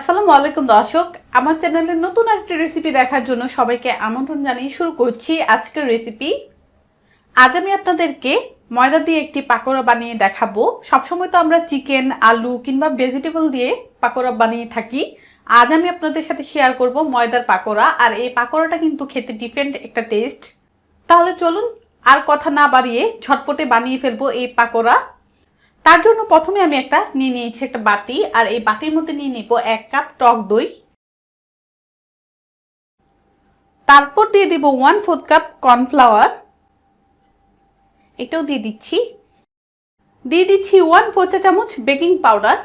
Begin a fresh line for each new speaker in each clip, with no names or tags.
আসসালামু আলাইকুম দর্শক। আমার চ্যানেলে নতুন একটা রেসিপি দেখার জন্য সবাইকে আমন্ত্রণ জানিয়ে শুরু করছি আজকের রেসিপি আজ আমি আপনাদেরকে ময়দা দিয়ে একটি পাকোড়া বানিয়ে দেখাবো। সবসময় তো আমরা চিকেন, আলু কিংবা ভেজিটেবল দিয়ে পাকোড়া বানিয়ে থাকি। আজ আমি আপনাদের সাথে শেয়ার করব ময়দার পাকোড়া। আর এই পাকোড়াটা কিন্তু খেতে ডিফারেন্ট একটা টেস্ট তাহলে চলুন আর কথা না বাড়িয়ে ঝটপটে বানিয়ে ফেলব এই পাকোড়া। তার জন্য প্রথমে আমি একটা নিয়ে নিয়েছি একটা বাটি, আর এই বাটির মধ্যে নিয়ে নিব এক কাপ টক দই। তারপর দিয়ে দিব ওয়ান ফোর্থ কাপ কর্নফ্লাওয়ার এটাও দিয়ে দিচ্ছি। দিয়ে দিচ্ছি ওয়ান ফোর চা চামচ বেকিং পাউডার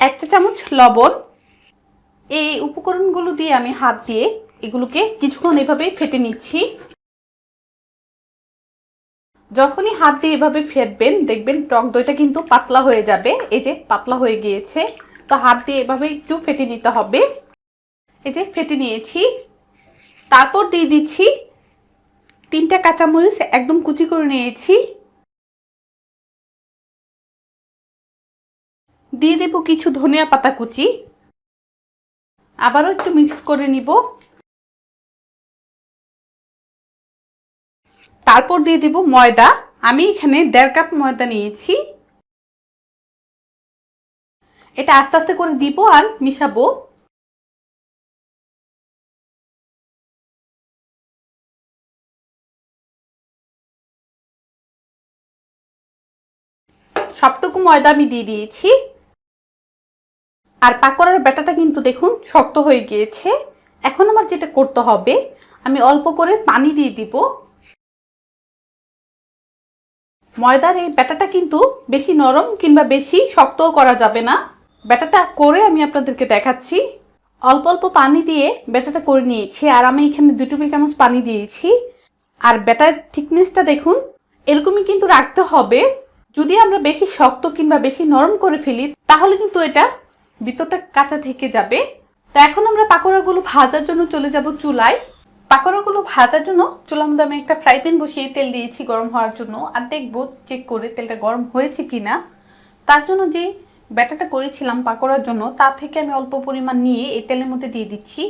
এক চা চামচ লবণ। এই উপকরণগুলো দিয়ে আমি হাত দিয়ে এগুলোকে কিছুক্ষণ এভাবে ফেটে নিচ্ছি। যখনই হাত দিয়ে এভাবে ফেটবেন, দেখবেন টক দইটা কিন্তু পাতলা হয়ে যাবে। এই যে পাতলা হয়ে গিয়েছে, তো হাত দিয়ে এভাবে একটু ফেটে নিতে হবে। এই যে ফেটে নিয়েছি। তারপর দিয়ে দিচ্ছি তিনটা কাঁচামরিচ একদম কুচি করে নিয়েছি। দিয়ে দেব কিছু ধনিয়া পাতা কুচি। আবারও একটু মিক্স করে নিব। তারপর দিয়ে দেব ময়দা। আমি এখানে দেড় কাপ ময়দা নিয়েছি। এটা আস্তে আস্তে করে দিব আর মিশাবো। সবটুকু ময়দা আমি দিয়ে দিয়েছি। আর পাকোড়ার ব্যাটাটা কিন্তু দেখুন শক্ত হয়ে গিয়েছে। এখন আমার যেটা করতে হবে, আমি অল্প করে পানি দিয়ে দিব। ময়দার এই ব্যাটাটা কিন্তু বেশি নরম কিংবা বেশি শক্তও করা যাবে না। ব্যাটাটা করে আমি আপনাদেরকে দেখাচ্ছি। অল্প অল্প পানি দিয়ে ব্যাটাটা করে নিয়েছি আর আমি এখানে দুই টেবিল চামচ পানি দিয়েছি। আর ব্যাটার থিকনেসটা দেখুন, এরকমই কিন্তু রাখতে হবে। যদি আমরা বেশি শক্ত কিংবা বেশি নরম করে ফেলি, তাহলে কিন্তু এটা ভিতরটা কাঁচা থেকে যাবে। তো এখন আমরা পাকোড়াগুলো ভাজার জন্য চলে যাব চুলায়। পাকোড়াগুলো ভাজার জন্য মধ্যে আমি একটা ফ্রাই প্যান বসিয়ে তেল দিয়েছি গরম হওয়ার জন্য। আর দেখব চেক করে তেলটা গরম হয়েছে কিনা। তার জন্য যে ব্যাটাটা করেছিলাম পাকোড়ার জন্য, তা থেকে আমি অল্প পরিমাণ নিয়ে এই তেলের মধ্যে দিয়ে দিচ্ছি।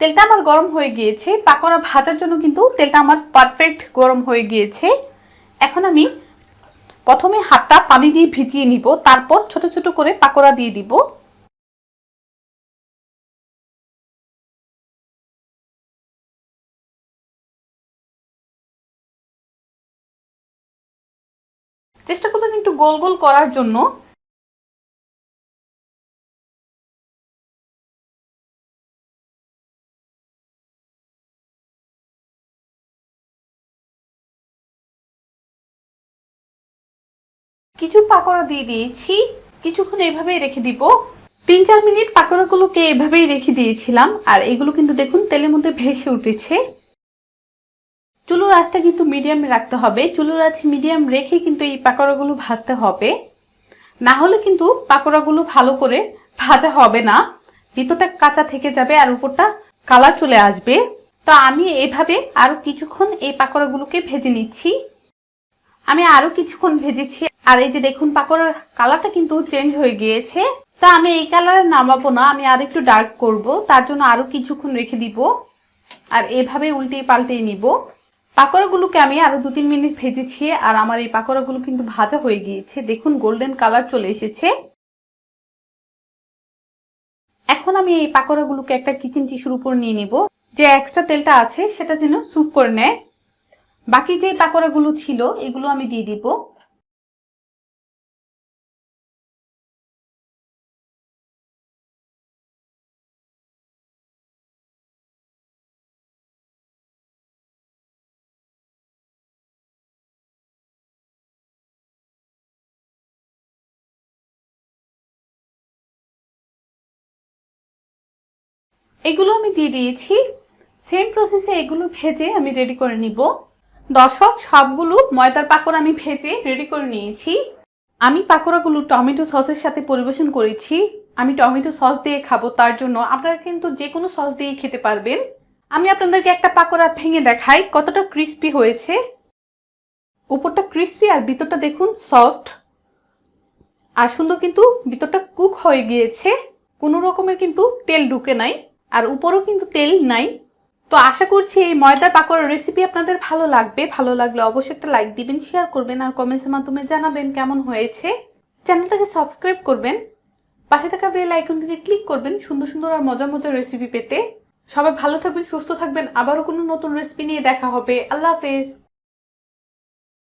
তেলটা আমার গরম হয়ে গিয়েছে। পাকোড়া ভাজার জন্য কিন্তু তেলটা আমার পারফেক্ট গরম হয়ে গিয়েছে। এখন আমি প্রথমে হাতটা পানি দিয়ে ভিজিয়ে নিব। তারপর ছোট ছোট করে পাকোড়া দিয়ে দিব। একটু গোল গোল করার জন্য কিছু পাকোড়া দিয়ে দিয়েছি। কিছুক্ষণ এভাবেই রেখে দিব। তিন চার মিনিট পাকোড়াগুলোকে এভাবেই রেখে দিয়েছিলাম। আর এগুলো কিন্তু দেখুন, তেলের মধ্যে ভেসে উঠেছে। আঁচটা কিন্তু মিডিয়াম রাখতে হবে। চুলোর আঁচ মিডিয়াম রেখে কিন্তু এই পাকোড়াগুলো ভাজতে হবে। না হলে কিন্তু পাকোড়াগুলো ভালো করে ভাজা হবে না। ভিতরটা কাঁচা থেকে যাবে আর উপরটা কালার চলে আসবে। তো আমি এভাবে আরও কিছুক্ষণ এই পাকোড়াগুলোকে ভেজে নিচ্ছি। আমি আরও কিছুক্ষণ ভেজেছি। আর এই যে দেখুন, পাকোড়ার কালারটা কিন্তু চেঞ্জ হয়ে গিয়েছে। তো আমি এই কালারে নামাবো না, আমি আর একটু ডার্ক করব, তার জন্য আরও কিছুক্ষণ রেখে দিব। আর এভাবে উল্টে পাল্টে নিব। পাকোড়াগুলোকে আমি আরও দু তিন মিনিট ভেজেছি আর আমার এই পাকোড়াগুলো কিন্তু ভাজা হয়ে গিয়েছে। দেখুন গোল্ডেন কালার চলে এসেছে। এখন আমি এই পাকোড়াগুলোকে একটা কিচেন টিস্যুর উপর নিয়ে নিব। যে এক্সট্রা তেলটা আছে, সেটা যেন স্যুপ করে নেয়। বাকি যে পাকোড়াগুলো ছিল, এগুলো আমি দিয়ে দিব। এগুলো আমি দিয়ে দিয়েছি। সেম প্রসেসে এগুলো ভেজে আমি রেডি করে নিব। দর্শক, সবগুলো ময়দার পাকোড়া আমি ভেজে রেডি করে নিয়েছি। আমি পাকোড়াগুলো টমেটো সসের সাথে পরিবেশন করেছি। আমি টমেটো সস দিয়ে খাব, তার জন্য আপনারা কিন্তু যে কোনো সস দিয়ে খেতে পারবেন। আমি আপনাদেরকে একটা পাকোড়া ভেঙে দেখাই, কতটা ক্রিস্পি হয়েছে। উপরটা ক্রিস্পি আর ভিতরটা দেখুন সফট আর সুন্দর কিন্তু ভিতরটা কুক হয়ে গিয়েছে। কোনো রকমের কিন্তু তেল ঢুকে নাই। আর উপরও কিন্তু তেল নাই। তো আশা করছি এই ময়দার পাকোড়ার রেসিপি আপনাদের ভালো লাগবে। ভালো লাগলে অবশ্যই একটা লাইক দিবেন শেয়ার করবেন আর কমেন্টসের মাধ্যমে জানাবেন কেমন হয়েছে। চ্যানেলটাকে সাবস্ক্রাইব করবেন। পাশে থাকা বেল আইকনটিতে ক্লিক করবেন সুন্দর সুন্দর আর মজা মজার রেসিপি পেতে। সবাই ভালো থাকবেন, সুস্থ থাকবেন। আবারও কোনো নতুন রেসিপি নিয়ে দেখা হবে। আল্লাহ হাফেজ।